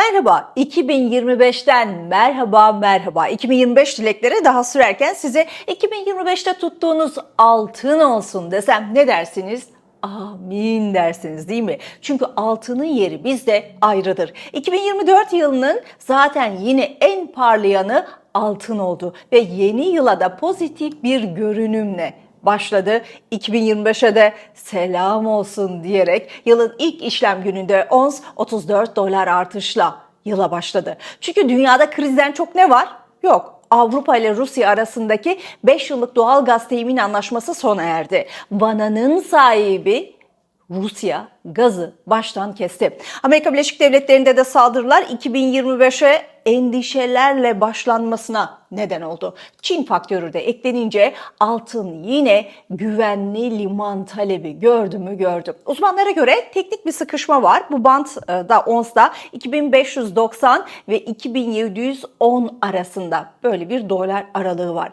Merhaba, 2025'ten merhaba merhaba. 2025 dilekleri daha sürerken size 2025'te tuttuğunuz altın olsun desem ne dersiniz? Amin dersiniz değil mi? Çünkü altının yeri bizde ayrıdır. 2024 yılının zaten yine en parlayanı altın oldu ve yeni yıla da pozitif bir görünümle başladı. 2025'e de selam olsun diyerek yılın ilk işlem gününde ons 34 dolar artışla yıla başladı. Çünkü dünyada krizden çok ne var? Yok. Avrupa ile Rusya arasındaki 5 yıllık doğal gaz temin anlaşması sona erdi. Vana'nın sahibi Rusya gazı baştan kesti. Amerika Birleşik Devletleri'nde de saldırılar 2025'e endişelerle başlanmasına neden oldu. Çin faktörü de eklenince altın yine güvenli liman talebi gördü mü gördü. Uzmanlara göre teknik bir sıkışma var. Bu bantta onsta 2590 ve 2710 arasında böyle bir dolar aralığı var.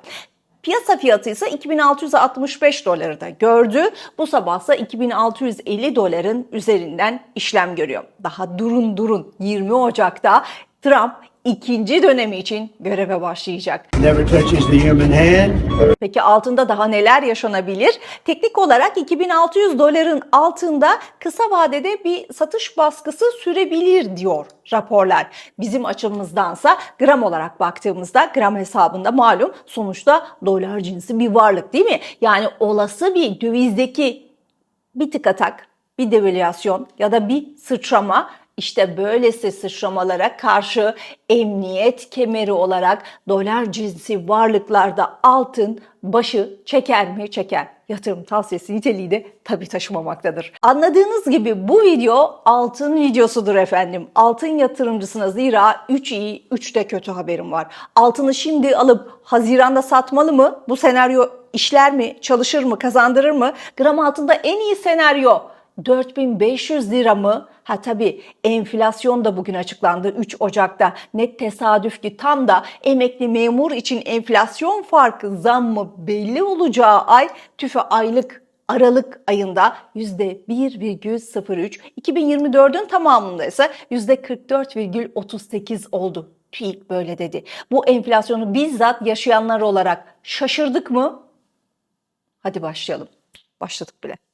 Piyasa fiyatı ise 2665 doları da gördü. Bu sabah ise 2650 doların üzerinden işlem görüyor. Daha durun durun 20 Ocak'ta Trump ikinci dönemi için göreve başlayacak. Peki altında daha neler yaşanabilir? Teknik olarak 2600 doların altında kısa vadede bir satış baskısı sürebilir diyor raporlar. Bizim açımızdansa gram olarak baktığımızda gram hesabında malum sonuçta dolar cinsi bir varlık değil mi? Yani olası bir dövizdeki bir tık atak, bir devalüasyon ya da bir sıçrama işte böylesi sıçramalara karşı emniyet kemeri olarak dolar cinsi varlıklarda altın başı çeker mi çeker. Yatırım tavsiyesi niteliği de tabii taşımamaktadır. Anladığınız gibi bu video altın videosudur efendim. Altın yatırımcısına zira 3 iyi 3 de kötü haberim var. Altını şimdi alıp Haziran'da satmalı mı? Bu senaryo işler mi? Çalışır mı? Kazandırır mı? Gram altında en iyi senaryo 4500 lira mı? Ha tabii enflasyon da bugün açıklandı 3 Ocak'ta. Net tesadüf ki tam da emekli memur için enflasyon farkı zammı belli olacağı ay tüfe aylık Aralık ayında %1,03, 2024'ün tamamında ise %44,38 oldu. TÜİK böyle dedi. Bu enflasyonu bizzat yaşayanlar olarak şaşırdık mı? Hadi başlayalım. Başladık bile.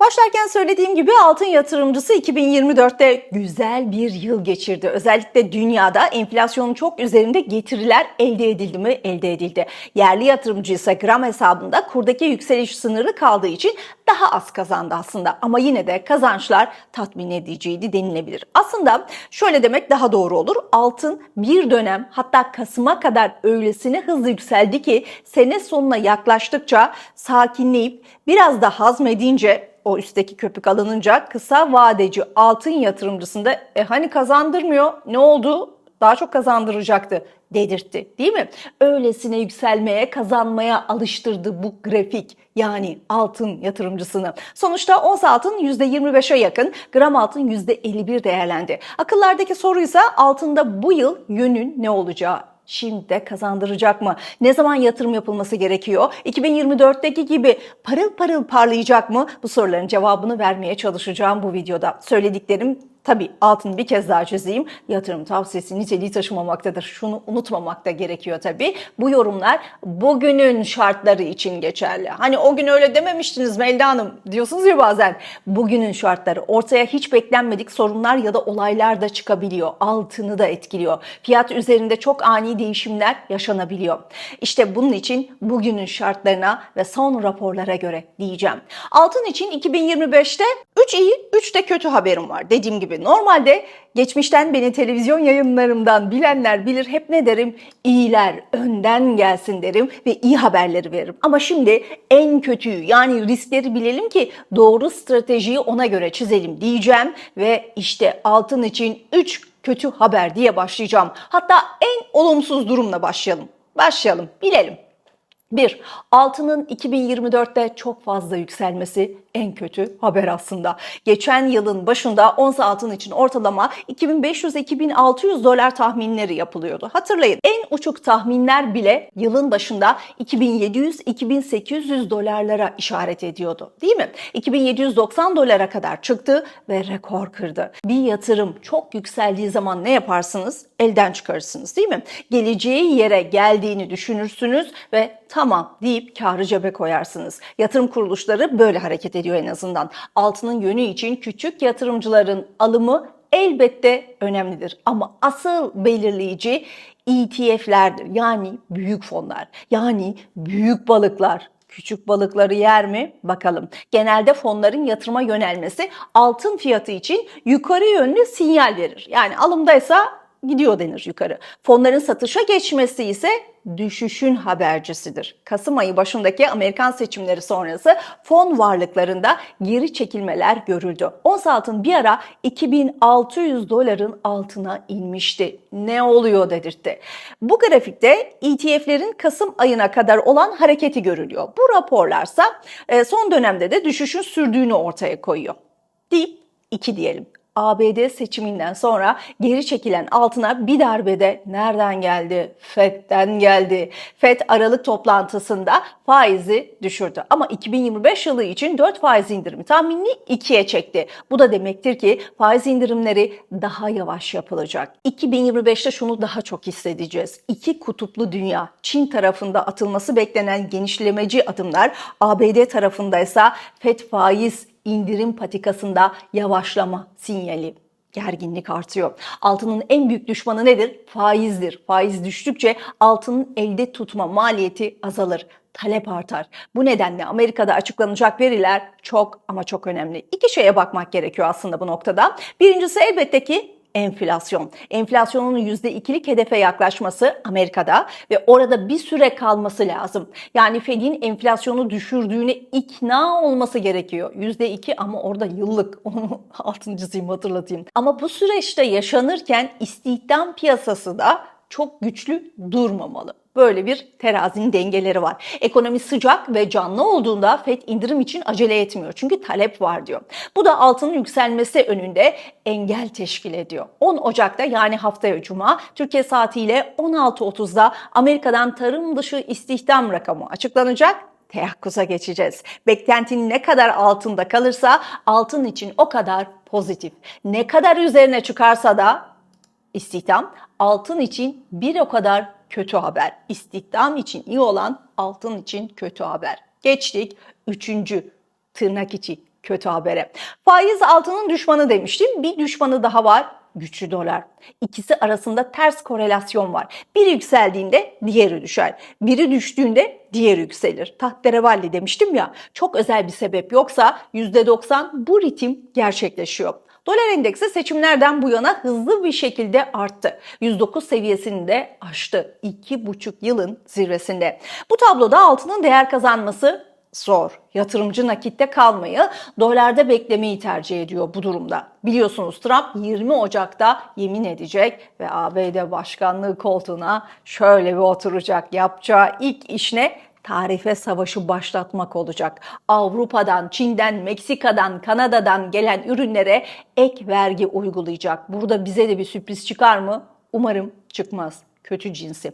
Başlarken söylediğim gibi altın yatırımcısı 2024'te güzel bir yıl geçirdi. Özellikle dünyada enflasyonun çok üzerinde getiriler elde edildi mi? Elde edildi. Yerli yatırımcı ise gram hesabında kurdaki yükseliş sınırı kaldığı için daha az kazandı aslında. Ama yine de kazançlar tatmin ediciydi denilebilir. Aslında şöyle demek daha doğru olur. Altın bir dönem hatta Kasım'a kadar öylesine hızlı yükseldi ki sene sonuna yaklaştıkça sakinleyip biraz da hazmedince o üstteki köpük alınınca kısa vadeci altın yatırımcısında e hani kazandırmıyor ne oldu daha çok kazandıracaktı dedirtti değil mi? Öylesine yükselmeye kazanmaya alıştırdı bu grafik yani altın yatırımcısını. Sonuçta ons altın %25'e yakın gram altın %51 değerlendi. Akıllardaki soru ise altında bu yıl yönün ne olacağı şimdi de kazandıracak mı? Ne zaman yatırım yapılması gerekiyor? 2024'teki gibi parıl parıl parlayacak mı? Bu soruların cevabını vermeye çalışacağım bu videoda. Söylediklerim Tabii altını bir kez daha çizeyim. Yatırım tavsiyesi niteliği taşımamaktadır. Şunu unutmamak da gerekiyor tabii. Bu yorumlar bugünün şartları için geçerli. Hani o gün öyle dememiştiniz Melda Hanım diyorsunuz ya bazen. Bugünün şartları ortaya hiç beklenmedik sorunlar ya da olaylar da çıkabiliyor. Altını da etkiliyor. Fiyat üzerinde çok ani değişimler yaşanabiliyor. İşte bunun için bugünün şartlarına ve son raporlara göre diyeceğim. Altın için 2025'te 3 iyi 3 de kötü haberim var. Dediğim gibi normalde geçmişten beni televizyon yayınlarımdan bilenler bilir hep ne derim? İyiler önden gelsin derim ve iyi haberleri veririm. Ama şimdi en kötüyü yani riskleri bilelim ki doğru stratejiyi ona göre çizelim diyeceğim ve işte altın için 3 kötü haber diye başlayacağım. Hatta en olumsuz durumla başlayalım. Başlayalım, bilelim. 1. Altının 2024'te çok fazla yükselmesi en kötü haber aslında. Geçen yılın başında ons altın için ortalama 2500-2600 dolar tahminleri yapılıyordu. Hatırlayın en uçuk tahminler bile yılın başında 2700-2800 dolarlara işaret ediyordu değil mi? 2790 dolara kadar çıktı ve rekor kırdı. Bir yatırım çok yükseldiği zaman ne yaparsınız? Elden çıkarırsınız değil mi? Geleceği yere geldiğini düşünürsünüz ve tamam deyip karı cebe koyarsınız. Yatırım kuruluşları böyle hareket ediyor en azından. Altının yönü için küçük yatırımcıların alımı elbette önemlidir. Ama asıl belirleyici ETF'lerdir. Yani büyük fonlar. Yani büyük balıklar. Küçük balıkları yer mi? Bakalım. Genelde fonların yatırıma yönelmesi altın fiyatı için yukarı yönlü sinyal verir. Yani alımdaysa gidiyor denir yukarı. Fonların satışa geçmesi ise düşüşün habercisidir. Kasım ayı başındaki Amerikan seçimleri sonrası fon varlıklarında geri çekilmeler görüldü. Ons altın bir ara 2600 doların altına inmişti. Ne oluyor dedirtti. Bu grafikte ETF'lerin Kasım ayına kadar olan hareketi görülüyor. Bu raporlarsa e, son dönemde de düşüşün sürdüğünü ortaya koyuyor. Deyip 2 diyelim. ABD seçiminden sonra geri çekilen altına bir darbede nereden geldi? FED'den geldi. FED Aralık toplantısında faizi düşürdü. Ama 2025 yılı için 4 faiz indirimi tahminini 2'ye çekti. Bu da demektir ki faiz indirimleri daha yavaş yapılacak. 2025'te şunu daha çok hissedeceğiz. İki kutuplu dünya. Çin tarafında atılması beklenen genişlemeci adımlar, ABD tarafındaysa FED faiz indirim patikasında yavaşlama sinyali gerginlik artıyor. Altının en büyük düşmanı nedir? Faizdir. Faiz düştükçe altının elde tutma maliyeti azalır. Talep artar. Bu nedenle Amerika'da açıklanacak veriler çok ama çok önemli. İki şeye bakmak gerekiyor aslında bu noktada. Birincisi elbette ki enflasyon. Enflasyonun %2'lik hedefe yaklaşması Amerika'da ve orada bir süre kalması lazım. Yani Fed'in enflasyonu düşürdüğüne ikna olması gerekiyor. %2 ama orada yıllık. Onu altını çizeyim hatırlatayım. Ama bu süreçte yaşanırken istihdam piyasası da çok güçlü durmamalı. Böyle bir terazinin dengeleri var. Ekonomi sıcak ve canlı olduğunda FED indirim için acele etmiyor. Çünkü talep var diyor. Bu da altının yükselmesi önünde engel teşkil ediyor. 10 Ocak'ta yani haftaya Cuma Türkiye saatiyle 16.30'da Amerika'dan tarım dışı istihdam rakamı açıklanacak teyakkuza geçeceğiz. Beklentinin ne kadar altında kalırsa altın için o kadar pozitif. Ne kadar üzerine çıkarsa da istihdam altın için bir o kadar kötü haber. İstihdam için iyi olan altın için kötü haber. Geçtik üçüncü tırnak içi kötü habere. Faiz altının düşmanı demiştim. Bir düşmanı daha var. Güçlü dolar. İkisi arasında ters korelasyon var. Biri yükseldiğinde diğeri düşer. Biri düştüğünde diğeri yükselir. Tahterevalli demiştim ya. Çok özel bir sebep yoksa %90 bu ritim gerçekleşiyor. Dolar endeksi seçimlerden bu yana hızlı bir şekilde arttı. 109 seviyesini de aştı. 2,5 yılın zirvesinde. Bu tabloda altının değer kazanması zor. Yatırımcı nakitte kalmayı, dolarda beklemeyi tercih ediyor bu durumda. Biliyorsunuz Trump 20 Ocak'ta yemin edecek ve ABD başkanlığı koltuğuna şöyle bir oturacak. Yapacağı ilk iş ne? Tarife savaşı başlatmak olacak. Avrupa'dan, Çin'den, Meksika'dan, Kanada'dan gelen ürünlere ek vergi uygulayacak. Burada bize de bir sürpriz çıkar mı? Umarım çıkmaz kötü cinsi.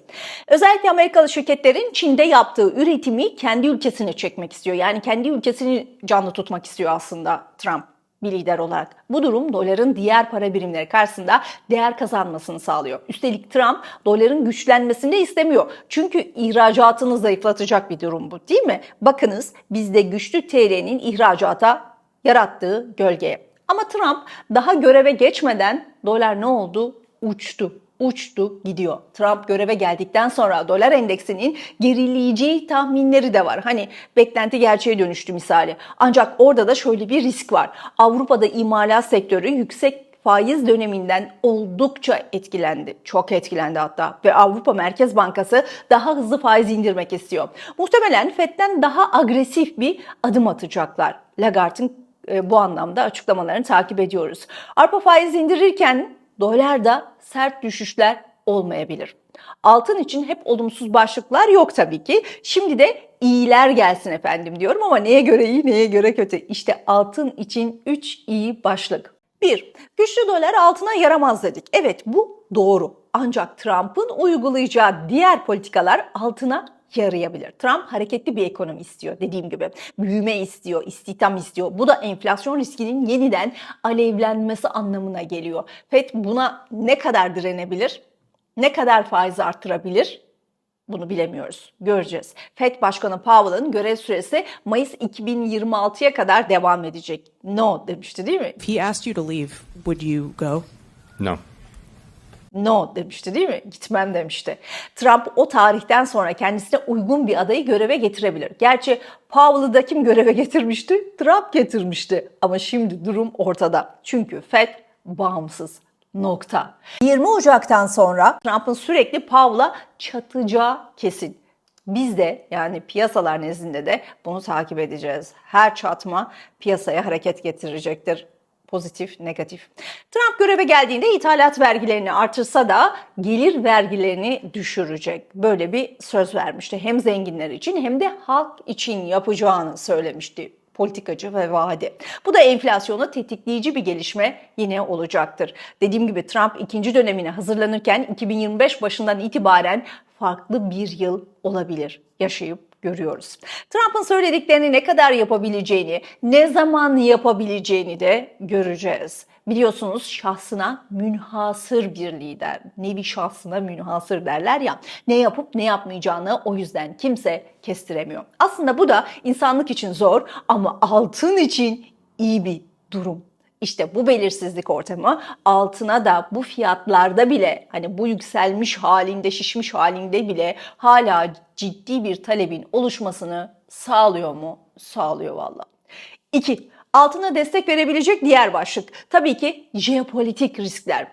Özellikle Amerikalı şirketlerin Çin'de yaptığı üretimi kendi ülkesine çekmek istiyor. Yani kendi ülkesini canlı tutmak istiyor aslında Trump bir lider olarak. Bu durum doların diğer para birimleri karşısında değer kazanmasını sağlıyor. Üstelik Trump doların güçlenmesini de istemiyor. Çünkü ihracatını zayıflatacak bir durum bu değil mi? Bakınız bizde güçlü TL'nin ihracata yarattığı gölgeye. Ama Trump daha göreve geçmeden dolar ne oldu? Uçtu uçtu gidiyor. Trump göreve geldikten sonra dolar endeksinin gerileyeceği tahminleri de var. Hani beklenti gerçeğe dönüştü misali. Ancak orada da şöyle bir risk var. Avrupa'da imalat sektörü yüksek faiz döneminden oldukça etkilendi. Çok etkilendi hatta ve Avrupa Merkez Bankası daha hızlı faiz indirmek istiyor. Muhtemelen FED'den daha agresif bir adım atacaklar. Lagarde'ın e, bu anlamda açıklamalarını takip ediyoruz. Avrupa faiz indirirken dolarda sert düşüşler olmayabilir. Altın için hep olumsuz başlıklar yok tabii ki. Şimdi de iyiler gelsin efendim diyorum ama neye göre iyi neye göre kötü? İşte altın için 3 iyi başlık. 1. Güçlü dolar altına yaramaz dedik. Evet bu doğru. Ancak Trump'ın uygulayacağı diğer politikalar altına yarayabilir. Trump hareketli bir ekonomi istiyor dediğim gibi. Büyüme istiyor, istihdam istiyor. Bu da enflasyon riskinin yeniden alevlenmesi anlamına geliyor. FED buna ne kadar direnebilir? Ne kadar faiz arttırabilir? Bunu bilemiyoruz. Göreceğiz. FED Başkanı Powell'ın görev süresi Mayıs 2026'ya kadar devam edecek. No demişti değil mi? If he asked you to leave, would you go? No. No demişti değil mi? Gitmem demişti. Trump o tarihten sonra kendisine uygun bir adayı göreve getirebilir. Gerçi Powell'ı da kim göreve getirmişti? Trump getirmişti. Ama şimdi durum ortada. Çünkü FED bağımsız. Nokta. 20 Ocak'tan sonra Trump'ın sürekli Powell'a çatacağı kesin. Biz de yani piyasalar nezdinde de bunu takip edeceğiz. Her çatma piyasaya hareket getirecektir pozitif, negatif. Trump göreve geldiğinde ithalat vergilerini artırsa da gelir vergilerini düşürecek. Böyle bir söz vermişti. Hem zenginler için hem de halk için yapacağını söylemişti politikacı ve vaadi. Bu da enflasyonu tetikleyici bir gelişme yine olacaktır. Dediğim gibi Trump ikinci dönemine hazırlanırken 2025 başından itibaren farklı bir yıl olabilir. Yaşayıp görüyoruz. Trump'ın söylediklerini ne kadar yapabileceğini, ne zaman yapabileceğini de göreceğiz. Biliyorsunuz şahsına münhasır bir lider. Nevi şahsına münhasır derler ya. Ne yapıp ne yapmayacağını o yüzden kimse kestiremiyor. Aslında bu da insanlık için zor ama altın için iyi bir durum. İşte bu belirsizlik ortamı altına da bu fiyatlarda bile hani bu yükselmiş halinde şişmiş halinde bile hala ciddi bir talebin oluşmasını sağlıyor mu? Sağlıyor valla. 2. Altına destek verebilecek diğer başlık. Tabii ki jeopolitik riskler.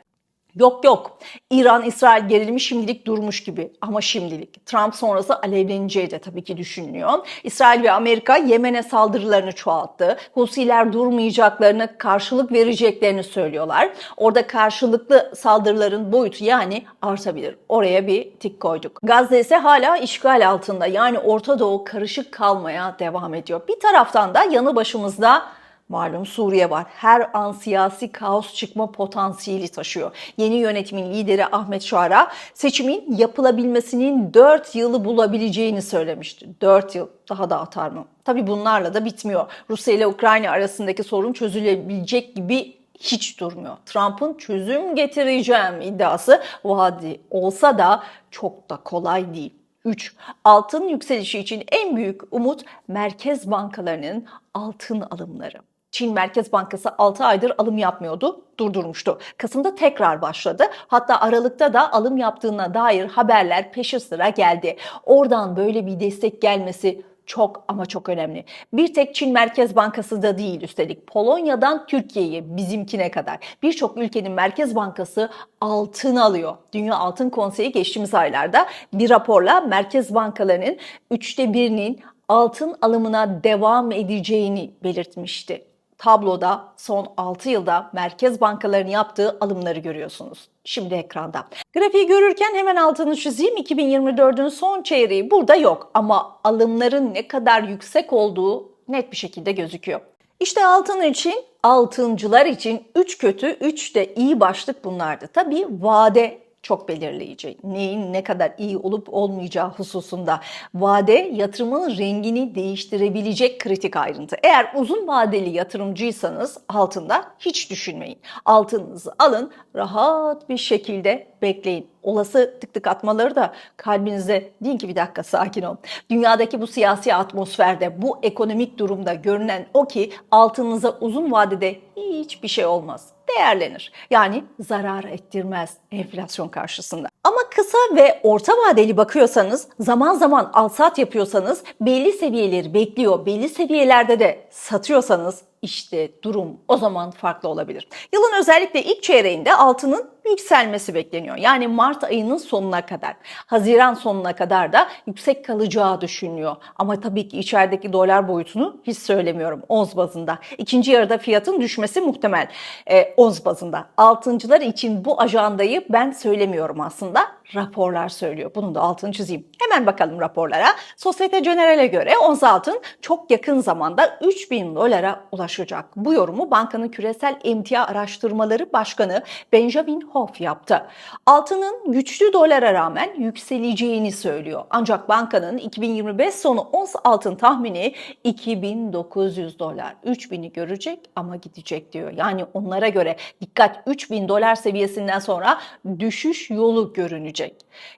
Yok yok. İran-İsrail gerilimi şimdilik durmuş gibi ama şimdilik. Trump sonrası alevleneceği de tabii ki düşünülüyor. İsrail ve Amerika Yemen'e saldırılarını çoğalttı. Husiler durmayacaklarını, karşılık vereceklerini söylüyorlar. Orada karşılıklı saldırıların boyutu yani artabilir. Oraya bir tik koyduk. Gazze ise hala işgal altında. Yani Orta Doğu karışık kalmaya devam ediyor. Bir taraftan da yanı başımızda Malum Suriye var. Her an siyasi kaos çıkma potansiyeli taşıyor. Yeni yönetimin lideri Ahmet Şara seçimin yapılabilmesinin 4 yılı bulabileceğini söylemişti. 4 yıl daha da atar mı? Tabii bunlarla da bitmiyor. Rusya ile Ukrayna arasındaki sorun çözülebilecek gibi hiç durmuyor. Trump'ın çözüm getireceğim iddiası vaadi olsa da çok da kolay değil. 3. Altın yükselişi için en büyük umut merkez bankalarının altın alımları. Çin Merkez Bankası 6 aydır alım yapmıyordu, durdurmuştu. Kasım'da tekrar başladı. Hatta Aralık'ta da alım yaptığına dair haberler peşi sıra geldi. Oradan böyle bir destek gelmesi çok ama çok önemli. Bir tek Çin Merkez Bankası da değil üstelik. Polonya'dan Türkiye'ye bizimkine kadar birçok ülkenin Merkez Bankası altın alıyor. Dünya Altın Konseyi geçtiğimiz aylarda bir raporla merkez bankalarının üçte birinin altın alımına devam edeceğini belirtmişti tabloda son 6 yılda merkez bankalarının yaptığı alımları görüyorsunuz. Şimdi ekranda. Grafiği görürken hemen altını çizeyim. 2024'ün son çeyreği burada yok ama alımların ne kadar yüksek olduğu net bir şekilde gözüküyor. İşte altın için, altıncılar için 3 kötü, 3 de iyi başlık bunlardı. Tabii vade çok belirleyici. Neyin ne kadar iyi olup olmayacağı hususunda. Vade yatırımın rengini değiştirebilecek kritik ayrıntı. Eğer uzun vadeli yatırımcıysanız altında hiç düşünmeyin. Altınınızı alın, rahat bir şekilde bekleyin. Olası tık tık atmaları da kalbinize deyin ki bir dakika sakin ol. Dünyadaki bu siyasi atmosferde, bu ekonomik durumda görünen o ki altınıza uzun vadede hiçbir şey olmaz değerlenir. Yani zarar ettirmez enflasyon karşısında. Ama kısa ve orta vadeli bakıyorsanız, zaman zaman alsat yapıyorsanız, belli seviyeleri bekliyor, belli seviyelerde de satıyorsanız işte durum o zaman farklı olabilir. Yılın özellikle ilk çeyreğinde altının yükselmesi bekleniyor. Yani Mart ayının sonuna kadar, Haziran sonuna kadar da yüksek kalacağı düşünülüyor. Ama tabii ki içerideki dolar boyutunu hiç söylemiyorum ons bazında. İkinci yarıda fiyatın düşmesi muhtemel e, ons bazında. Altıncılar için bu ajandayı ben söylemiyorum aslında. Raporlar söylüyor. Bunun da altını çizeyim. Hemen bakalım raporlara. Sosyete General'e göre ons altın çok yakın zamanda 3000 dolara ulaşacak. Bu yorumu bankanın küresel emtia araştırmaları başkanı Benjamin Hoff yaptı. Altının güçlü dolara rağmen yükseleceğini söylüyor. Ancak bankanın 2025 sonu ons altın tahmini 2900 dolar. 3000'i görecek ama gidecek diyor. Yani onlara göre dikkat 3000 dolar seviyesinden sonra düşüş yolu görünecek.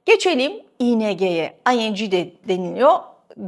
Geçelim ING'ye. ING de deniliyor.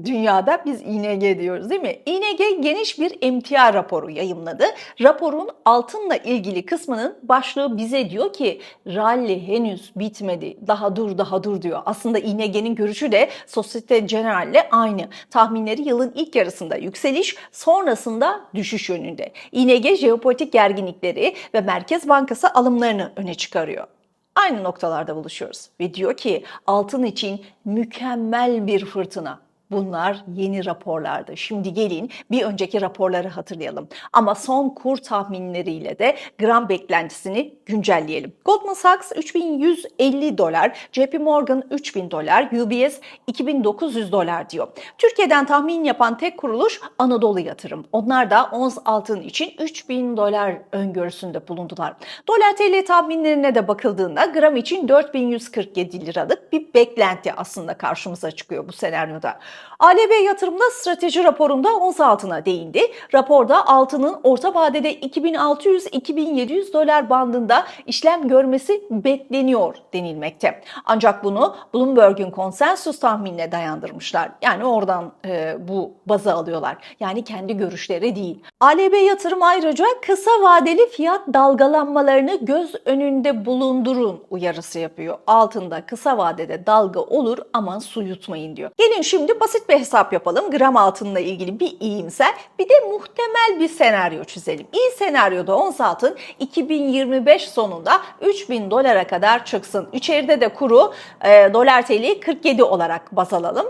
Dünyada biz ING diyoruz değil mi? ING geniş bir emtia raporu yayımladı. Raporun altınla ilgili kısmının başlığı bize diyor ki rally henüz bitmedi. Daha dur daha dur diyor. Aslında ING'nin görüşü de Societe General'le aynı. Tahminleri yılın ilk yarısında yükseliş, sonrasında düşüş yönünde. ING jeopolitik gerginlikleri ve Merkez Bankası alımlarını öne çıkarıyor aynı noktalarda buluşuyoruz. Ve diyor ki altın için mükemmel bir fırtına. Bunlar yeni raporlardı. Şimdi gelin bir önceki raporları hatırlayalım. Ama son kur tahminleriyle de gram beklentisini güncelleyelim. Goldman Sachs 3150 dolar, JP Morgan 3000 dolar, UBS 2900 dolar diyor. Türkiye'den tahmin yapan tek kuruluş Anadolu Yatırım. Onlar da ons altın için 3000 dolar öngörüsünde bulundular. Dolar TL tahminlerine de bakıldığında gram için 4147 liralık bir beklenti aslında karşımıza çıkıyor bu senaryoda. ALB yatırımda strateji raporunda ons altına değindi. Raporda altının orta vadede 2600-2700 dolar bandında işlem görmesi bekleniyor denilmekte. Ancak bunu Bloomberg'un konsensus tahminine dayandırmışlar. Yani oradan e, bu bazı alıyorlar. Yani kendi görüşleri değil. ALB yatırım ayrıca kısa vadeli fiyat dalgalanmalarını göz önünde bulundurun uyarısı yapıyor. Altında kısa vadede dalga olur aman su yutmayın diyor. Gelin şimdi basit bir hesap yapalım. Gram altınla ilgili bir iyimser bir de muhtemel bir senaryo çizelim. İyi senaryoda ons altın 2025 sonunda 3000 dolara kadar çıksın. İçeride de kuru e, dolar TL 47 olarak baz alalım.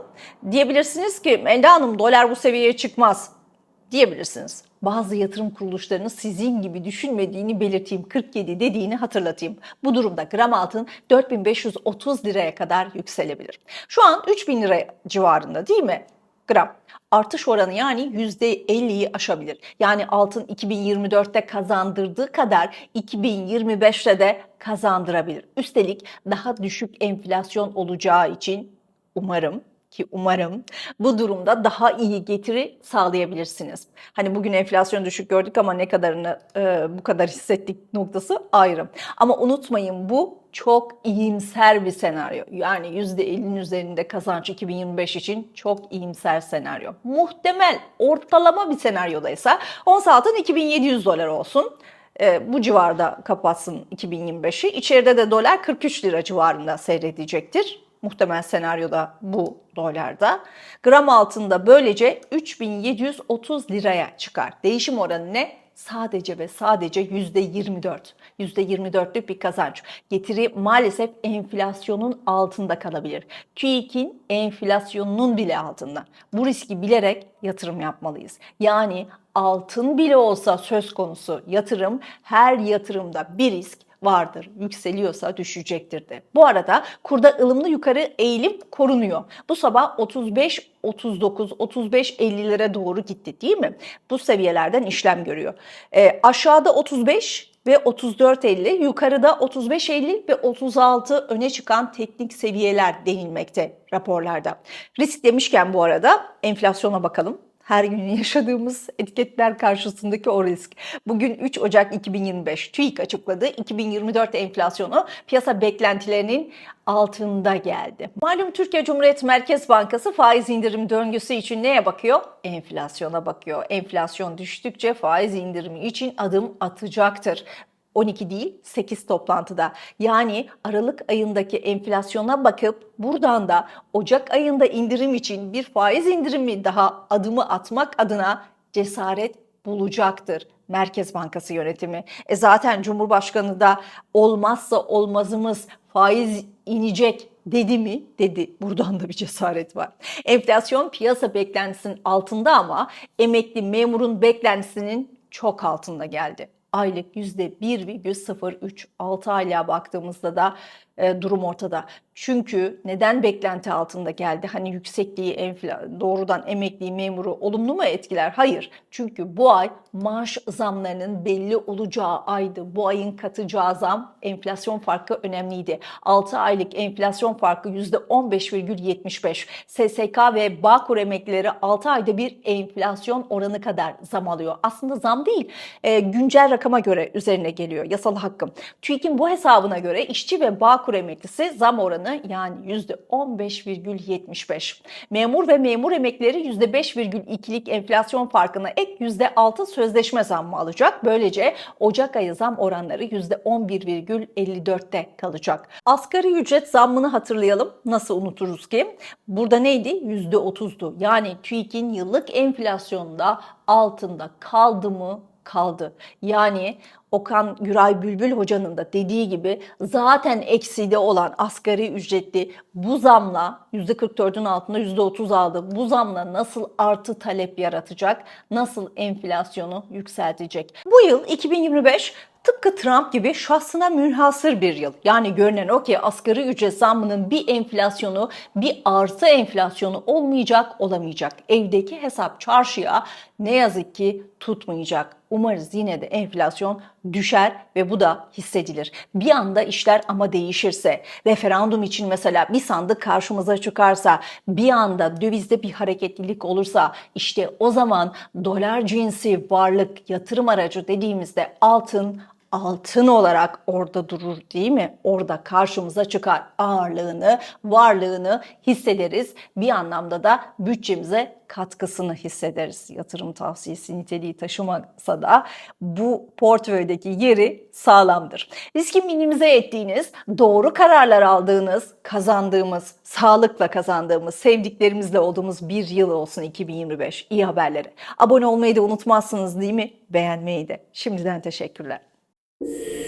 Diyebilirsiniz ki Melda Hanım dolar bu seviyeye çıkmaz diyebilirsiniz. Bazı yatırım kuruluşlarının sizin gibi düşünmediğini belirteyim, 47 dediğini hatırlatayım. Bu durumda gram altın 4530 liraya kadar yükselebilir. Şu an 3000 lira civarında değil mi? Gram. Artış oranı yani %50'yi aşabilir. Yani altın 2024'te kazandırdığı kadar 2025'te de kazandırabilir. Üstelik daha düşük enflasyon olacağı için umarım ki umarım bu durumda daha iyi getiri sağlayabilirsiniz. Hani bugün enflasyon düşük gördük ama ne kadarını e, bu kadar hissettik noktası ayrı. Ama unutmayın bu çok iyimser bir senaryo. Yani %50'nin üzerinde kazanç 2025 için çok iyimser senaryo. Muhtemel ortalama bir senaryodaysa ons altın 2700 dolar olsun. E, bu civarda kapatsın 2025'i. İçeride de dolar 43 lira civarında seyredecektir. Muhtemel senaryoda bu dolarda. Gram altında böylece 3730 liraya çıkar. Değişim oranı ne? Sadece ve sadece %24. %24'lük bir kazanç. Getiri maalesef enflasyonun altında kalabilir. TÜİK'in enflasyonunun bile altında. Bu riski bilerek yatırım yapmalıyız. Yani altın bile olsa söz konusu yatırım her yatırımda bir risk vardır. Yükseliyorsa düşecektir de. Bu arada kurda ılımlı yukarı eğilim korunuyor. Bu sabah 35 39 35 50'lere doğru gitti değil mi? Bu seviyelerden işlem görüyor. E, aşağıda 35 ve 34.50, yukarıda 35.50 ve 36 öne çıkan teknik seviyeler denilmekte raporlarda. Risk demişken bu arada enflasyona bakalım her gün yaşadığımız etiketler karşısındaki o risk. Bugün 3 Ocak 2025 TÜİK açıkladı. 2024 enflasyonu piyasa beklentilerinin altında geldi. Malum Türkiye Cumhuriyet Merkez Bankası faiz indirim döngüsü için neye bakıyor? Enflasyona bakıyor. Enflasyon düştükçe faiz indirimi için adım atacaktır. 12 değil 8 toplantıda. Yani Aralık ayındaki enflasyona bakıp buradan da Ocak ayında indirim için bir faiz indirimi daha adımı atmak adına cesaret bulacaktır. Merkez Bankası yönetimi. E zaten Cumhurbaşkanı da olmazsa olmazımız faiz inecek dedi mi? Dedi. Buradan da bir cesaret var. Enflasyon piyasa beklentisinin altında ama emekli memurun beklentisinin çok altında geldi. Aylık %1,03. 6 aylığa baktığımızda da e, durum ortada. Çünkü neden beklenti altında geldi? Hani yüksekliği enfla doğrudan emekli memuru olumlu mu etkiler? Hayır. Çünkü bu ay maaş zamlarının belli olacağı aydı. Bu ayın katacağı zam enflasyon farkı önemliydi. 6 aylık enflasyon farkı %15,75. SSK ve Bağkur emeklileri 6 ayda bir enflasyon oranı kadar zam alıyor. Aslında zam değil, e, güncel rakama göre üzerine geliyor yasal hakkım. TÜİK'in bu hesabına göre işçi ve Bağkur emeklisi zam oranı yani %15,75. Memur ve memur emeklileri %5,2'lik enflasyon farkına ek %6 sözleşme zammı alacak. Böylece Ocak ayı zam oranları %11,54'te kalacak. Asgari ücret zammını hatırlayalım. Nasıl unuturuz ki? Burada neydi? %30'du. Yani TÜİK'in yıllık enflasyonda altında kaldı mı? Kaldı. Yani Okan Güray Bülbül hocanın da dediği gibi zaten ekside olan asgari ücretli bu zamla %44'ün altında %30 aldı. Bu zamla nasıl artı talep yaratacak? Nasıl enflasyonu yükseltecek? Bu yıl 2025 Tıpkı Trump gibi şahsına münhasır bir yıl. Yani görünen o ki asgari ücret zammının bir enflasyonu, bir artı enflasyonu olmayacak, olamayacak. Evdeki hesap çarşıya ne yazık ki tutmayacak. Umarız yine de enflasyon düşer ve bu da hissedilir. Bir anda işler ama değişirse, referandum için mesela bir sandık karşımıza çıkarsa, bir anda dövizde bir hareketlilik olursa, işte o zaman dolar cinsi varlık yatırım aracı dediğimizde altın altın olarak orada durur değil mi? Orada karşımıza çıkar ağırlığını, varlığını hissederiz. Bir anlamda da bütçemize katkısını hissederiz. Yatırım tavsiyesi niteliği taşımasa da bu portföydeki yeri sağlamdır. Riski minimize ettiğiniz, doğru kararlar aldığınız, kazandığımız, sağlıkla kazandığımız, sevdiklerimizle olduğumuz bir yıl olsun 2025. İyi haberleri. Abone olmayı da unutmazsınız değil mi? Beğenmeyi de. Şimdiden teşekkürler. you